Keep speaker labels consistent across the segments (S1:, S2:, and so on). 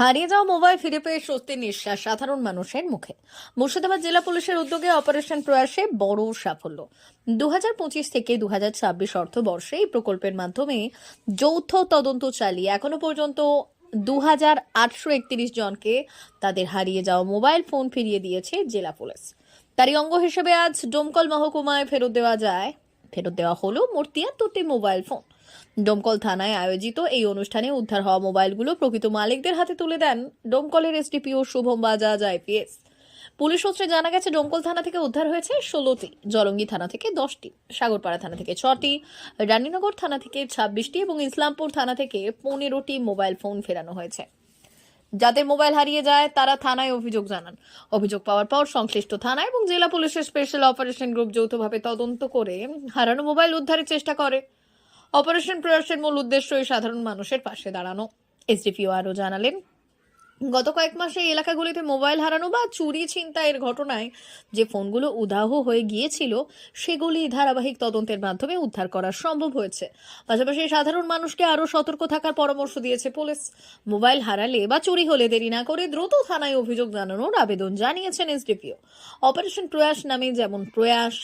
S1: হারিয়ে যাওয়া মোবাইল ফিরে পেয়ে স্বস্তির নিঃশ্বাস সাধারণ মানুষের মুখে। মুর্শিদাবাদ জেলা পুলিশের উদ্যোগে অপারেশন প্রয়াসে বড় সাফল্য। দু পঁচিশ থেকে দু হাজার ছাব্বিশ অর্থবর্ষে এই প্রকল্পের মাধ্যমে যৌথ তদন্ত চালিয়ে এখনও পর্যন্ত দু হাজার আটশো একত্রিশ জনকে তাদের হারিয়ে যাওয়া মোবাইল ফোন ফিরিয়ে দিয়েছে জেলা পুলিশ। তারই অঙ্গ হিসেবে আজ ডোমকল মহকুমায় ফেরত দেওয়া যায় ফেরত দেওয়া হলো মোট তিয়াত্তরটি মোবাইল ফোন। ডোমকল থানায় আয়োজিত এই অনুষ্ঠানে উদ্ধার হওয়া মোবাইলগুলো প্রকৃত মালিকদের হাতে তুলে দেন ডোমকলের SDPO Shubham Bajaj, IPS. Police সূত্রে জানা গেছে, ডোমকল থানা থেকে উদ্ধার হয়েছে ষোলোটি, জলঙ্গি থানা থেকে দশটি, সাগরপাড়া থানা থেকে ছটি, রানীনগর থানা থেকে ছাব্বিশটি এবং ইসলামপুর থানা থেকে পনেরোটি মোবাইল ফোন ফেরানো হয়েছে। যাদের মোবাইল হারিয়ে যায়, তারা থানায় অভিযোগ জানান। অভিযোগ পাওয়ার পর সংশ্লিষ্ট থানা এবং জেলা পুলিশের স্পেশাল অপারেশন গ্রুপ যৌথভাবে তদন্ত করে হারানো মোবাইল উদ্ধারের চেষ্টা করে। অপারেশন প্রয়াসের মূল উদ্দেশ্য এই সাধারণ মানুষের পাশে দাঁড়ানো। এসডিপিও আরও জানালেন, গত কয়েক মাসে এই এলাকাগুলিতে মোবাইল হারানো বা চুরি ছিনতাইয়ের ঘটনায় যে ফোনগুলো উদাহ হয়ে গিয়েছিল, সেগুলি ধারাবাহিক তদন্তের মাধ্যমে উদ্ধার করা সম্ভব হয়েছে। পাশাপাশি সাধারণ মানুষকে আরও সতর্ক থাকার পরামর্শ দিয়েছে পুলিশ। মোবাইল হারালে বা চুরি হলে দেরি না করে দ্রুত থানায় অভিযোগ জানানোর আবেদন জানিয়েছেন এসডিপিও। অপারেশন প্রয়াস নামে যেমন প্রয়াস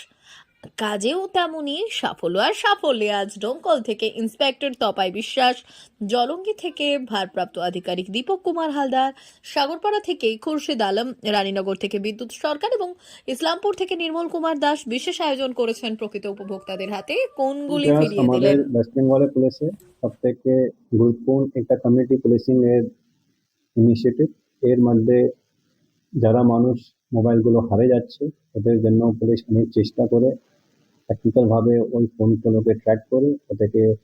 S1: কাজেও তেমনই সাফল্য আর সাফল্যে আজ ডোমকল থেকে ইন্সপেক্টর তপাই বিশ্বাস জলঙ্গি থেকে ভারপ্রাপ্ত আধিকারিক দীপক কুমার হালদার সাগরপাড়া থেকে খুরশিদ আলম রানীনগর থেকে বিদ্যুৎ সরকার এবং ইসলামপুর থেকে নির্মল কুমার দাস বিশেষ আয়োজন করেছেন প্রকৃত উপভোক্তাদের হাতে। কোনগুলি ফিরিয়ে
S2: আমাদের
S1: দিলেন?
S2: ওয়েস্ট বেঙ্গলের পুলিশে সব থেকে গুরুত্বপূর্ণ একটা কমিউনিটি পুলিশিং এর ইনিশিয়েটিভ এর মধ্যে যারা মানুষ মোবাইলগুলো হারে যাচ্ছে ওদের জন্য পুলিশ অনেক চেষ্টা করে টেকনিক্যাল ভাবে ওই ফোনগুলোকে ট্র্যাক করে, ওদেরকে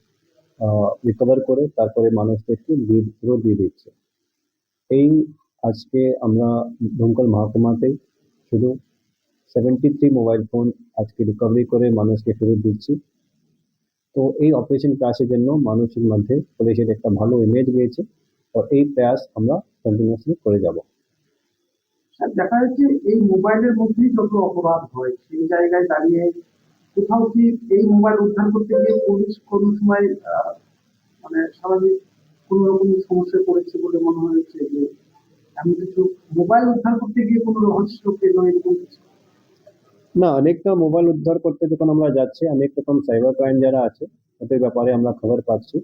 S2: রিকভার করে, তারপরে মানুষদেরকে দিয়ে- ফেরত দিয়ে দিচ্ছে। এই আজকে আমরা দমকল মহকুমাতেই শুধু সেভেন্টি থ্রি মোবাইল ফোন আজকে রিকভারি করে মানুষকে ফেরত দিচ্ছি। তো এই অপারেশন ক্লাসের জন্য মানুষের মধ্যে পুলিশের একটা ভালো ইমেজ গিয়েছে। তো এই প্রয়াস আমরা কন্টিনিউসলি করে যাব।
S3: দেখা যাচ্ছে এই মোবাইলের মধ্যেই যত অপরাধ হয়, সেই জায়গায় দাঁড়িয়ে কোথাও কি এই মোবাইল উদ্ধার করতে গিয়ে পুলিশ কোনো সময় মানে স্বাভাবিক কোনো রকম সমস্যায় পড়েছে বলে মনে হয়েছে যে এমন কিছু মোবাইল উদ্ধার করতে গিয়ে কোনো রহস্য পেল এরকম কিছু?
S2: না, অনেকটা মোবাইল উদ্ধার করতে যখন আমরা যাচ্ছি অনেক রকম সাইবার ক্রাইম যারা আছে ওদের ব্যাপারে আমরা খবর পাচ্ছি।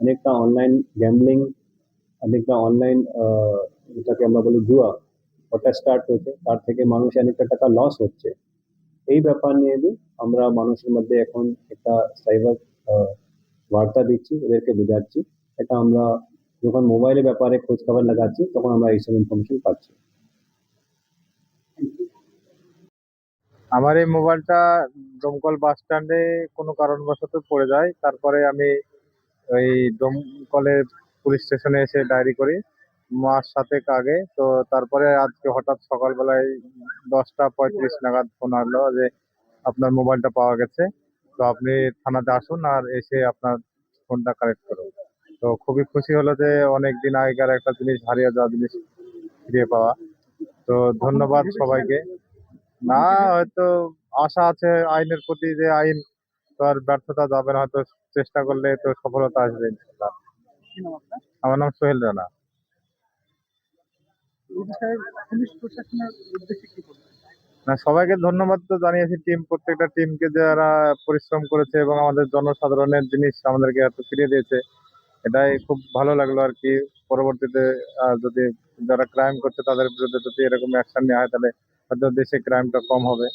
S2: অনেকটা অনলাইন গ্যামলিং অনেকটা অনলাইন যেটাকে আমরা বলি জুয়া। ওটা স্টার্ট হচ্ছে তার থেকে মানুষ অনেকটা টাকা লস হচ্ছে। এই ব্যাপার নিয়ে আমরা মানুষের মধ্যে এখন একটা সাইবার বার্তা দিচ্ছি, ওদেরকে বোঝাচ্ছি। এটা আমরা যখন মোবাইলের ব্যাপারে খোঁজ খবর লাগাচ্ছি, তখন আমরা এইসব ইনফরমেশন পাচ্ছি।
S4: আমার এই মোবাইলটা দমকল বাস স্ট্যান্ডে কোনো কারণবশত পড়ে যায়। তারপরে আমি ওই দমকলের পুলিশ স্টেশনে এসে ডায়েরি করি। মাস সাতেক আগে। তো তারপরে আজকে হঠাৎ সকালবেলায় দশটা পঁয়ত্রিশ নাগাদ ফোন আসলো যে আপনার মোবাইলটা পাওয়া গেছে। তো আপনি থানাতে আসুন আর এসে আপনার ফোনটা কালেক্ট করুন। তো খুবই খুশি হলো যে অনেক দিন আগেকার একটা জিনিস হারিয়ে যাওয়া জিনিস ফিরে পাওয়া। তো ধন্যবাদ সবাইকে। না হয়তো আশা আছে আইনের প্রতি যে আইন তো আর ব্যর্থতা যাবে না হয়তো চেষ্টা করলে তো সফলতা আসবে ইনশাল্লাহ? আমার নাম সোহেল রানা। না, সবাইকে ধন্যবাদ তো জানিয়েছি টিম, প্রত্যেকটা টিমকে যারা পরিশ্রম করেছে এবং আমাদের জনসাধারণের জিনিস আমাদেরকে এত ফিরিয়ে দিয়েছে, এটাই খুব ভালো লাগল আর কি। পরবর্তীতে যদি যারা ক্রাইম করছে তাদের বিরুদ্ধে যদি এরকম অ্যাকশন নেওয়া হয় তাহলে হয়তো দেশে ক্রাইমটা কম হবে।